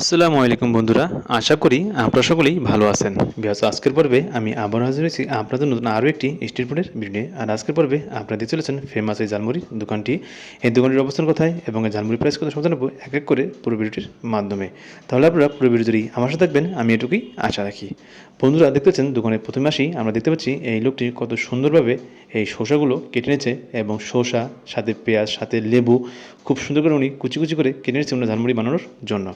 আসসালামু আলাইকুম বন্ধুরা, আশা করি আপনারা সকলেই ভালো আছেন। বিহাস, আজকের পর্বে আমি আবার হাজির হয়েছি আপনাদের নতুন আরও একটি স্ট্রিট ফুডের ভিডিও আর আজকের পর্বে আপনারা দেখতে চলেছেন ফেমাস এই জালমুড়ির দোকানটি। এই দোকানটির অবস্থান কোথায় এবং এই জালমুড়ি প্রাইস সমস্ত নেব এক এক করে পুরো ভিডিওটির মাধ্যমে। তাহলে আপনারা পুরো ভিডিও যদি আমার সাথে থাকবেন, আমি এটুকুই আশা রাখি। বন্ধুরা, দেখতে পাচ্ছেন দোকানের প্রথমে আসি, আমরা দেখতে পাচ্ছি এই লোকটি কত সুন্দরভাবে এই শসাগুলো কেটে নিয়েছে এবং শসা, সাথে পেঁয়াজ, সাথে লেবু, খুব সুন্দর করে উনি কুচি কুচি করে কেটে নিয়েছে ওনার ঝালমুড়ি বানানোর জন্য।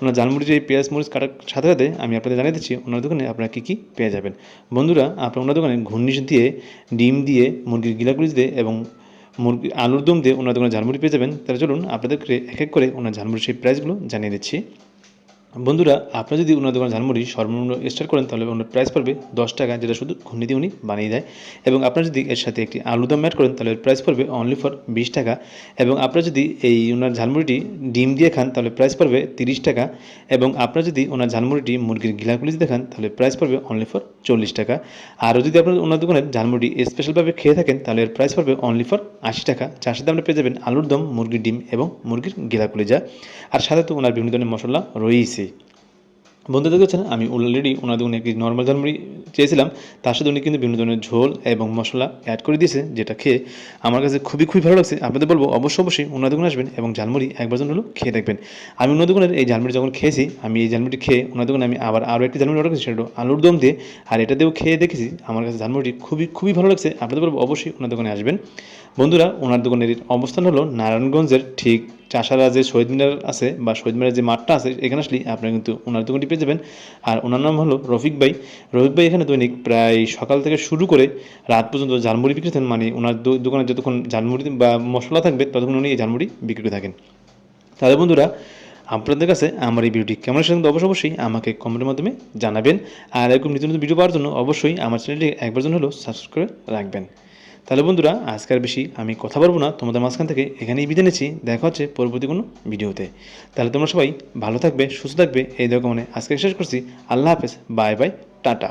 ওনার ঝালমুড়ি এই পেঁয়াজ, মরিচ কাটার সাথে সাথে আমি আপনাদের জানিয়ে দিচ্ছি, ওনার দোকানে আপনারা কী কী পেয়ে যাবেন। বন্ধুরা, আপনার ওনার দোকানে ঘূর্ণিশ দিয়ে, ডিম দিয়ে, মুরগির গিলাগুলিস দিয়ে এবং মুরগি, আলুর দম দিয়ে ওনার দোকানে ঝালমুড়ি পেয়ে যাবেন। তাহলে চলুন আপনাদেরকে এক এক করে ওনার ঝালমুড়ির সেই প্রাইসগুলো জানিয়ে দিচ্ছি। বন্ধুরা, আপনারা যদি ওনার দোকান ঝালমুড়ি সর্বনিম্ন স্টার্ট করেন, তাহলে ওনার প্রাইস পড়বে দশ টাকা, যেটা শুধু ঘূর্ণি দিয়ে উনি বানিয়ে দেয়। এবং আপনারা যদি এর সাথে একটি আলুদম অ্যাড করেন, তাহলে প্রাইস পড়বে অনলি ফর বিশ টাকা। এবং আপনারা যদি এই ওনার ঝালমুড়িটি ডিম দিয়ে খান, তাহলে প্রাইস পড়বে তিরিশ টাকা। এবং আপনারা যদি ওনার ঝালমুড়িটি মুরগির গিলাগুলি দিয়ে খান তাহলে প্রাইস পড়বে অনলি ফর চল্লিশ টাকা। আরও যদি আপনার ওনার দোকানের ঝালমুড়ি স্পেশালভাবে খেয়ে থাকেন, তাহলে এর প্রাইস পড়বে অনলি ফর আশি টাকা। যার সাথে আপনারা পেয়ে যাবেন আলুর দম, মুরগির ডিম এবং মুরগির গিলাগুলি যা। আর সাথে তো ওনার বিভিন্ন ধরনের মশলা রয়েছেই বন্ধুদের দেখছেন? আমি অলরেডি ওনাদের অনেক একটি নর্মাল ঝালমুড়ি চেয়েছিলাম, তার সাথে উনি কিন্তু বিভিন্ন ধরনের ঝোল এবং মশলা অ্যাড করে দিয়েছে, যেটা খেয়ে আমার কাছে খুবই খুবই ভালো লাগছে। আপনাদের বলব অবশ্যই অবশ্যই ওনার দোকানে আসবেন এবং ঝালমুড়ি একবার জন হলো খেয়ে দেখবেন। আমি ওনার দোকানের এই ঝালমুড়ি যখন খেয়েছি, আমি এই ঝালমুড়ি খেয়ে ওনার দোকানে আমি আবার আরও একটি ঝালমুড়ি অর্ডার করেছি, সেটা আলুর দম দিয়ে। আর এটা দিয়েও খেয়ে দেখেছি, আমার কাছে ঝালমুড়ি খুবই খুবই ভালো লাগছে। আপনাদের বলব, অবশ্যই ওনার দোকানে আসবেন। বন্ধুরা, ওনার দোকানের অবস্থান হলো নারায়ণগঞ্জের ঠিক চাষারা যে শহীদ মিনার আছে বা শহীদ মিনারের যে মাঠটা আছে, এখানে আসলে আপনারা কিন্তু ওনার দোকানটি পেয়ে যাবেন। আর ওনার নাম হলো রফিক ভাই। রফিক ভাই এখানে দৈনিক প্রায় সকাল থেকে শুরু করে রাত পর্যন্ত ঝালমুড়ি বিক্রি থাকেন মানে ওনার দোকানে যতক্ষণ ঝালমুড়ি বা মশলা থাকবে, ততক্ষণ উনি এই ঝালমুড়ি বিক্রি করে থাকেন। তাহলে বন্ধুরা, আপনাদের কাছে আমার এই ভিডিওটি কেমন কিন্তু অবশ্যই অবশ্যই আমাকে কমেন্টের মাধ্যমে জানাবেন। আর এরকম নিত্য নতুন ভিডিও পাওয়ার জন্য অবশ্যই আমার চ্যানেলটি একবার জন্য হলেও সাবস্ক্রাইব করে রাখবেন। তাহলে বন্ধুরা আজকের বেশি আমি কথা বলব না, তোমাদের মাঝখান থেকে এখানেই বিদায় নিচ্ছি। দেখা হচ্ছে পরবর্তী কোনো ভিডিওতে। তাহলে তোমরা সবাই ভালো থাকবে, সুস্থ থাকবে, এই দেখো মানে আজকে শেষ করছি। আল্লাহ হাফেজ, বাই বাই, টাটা।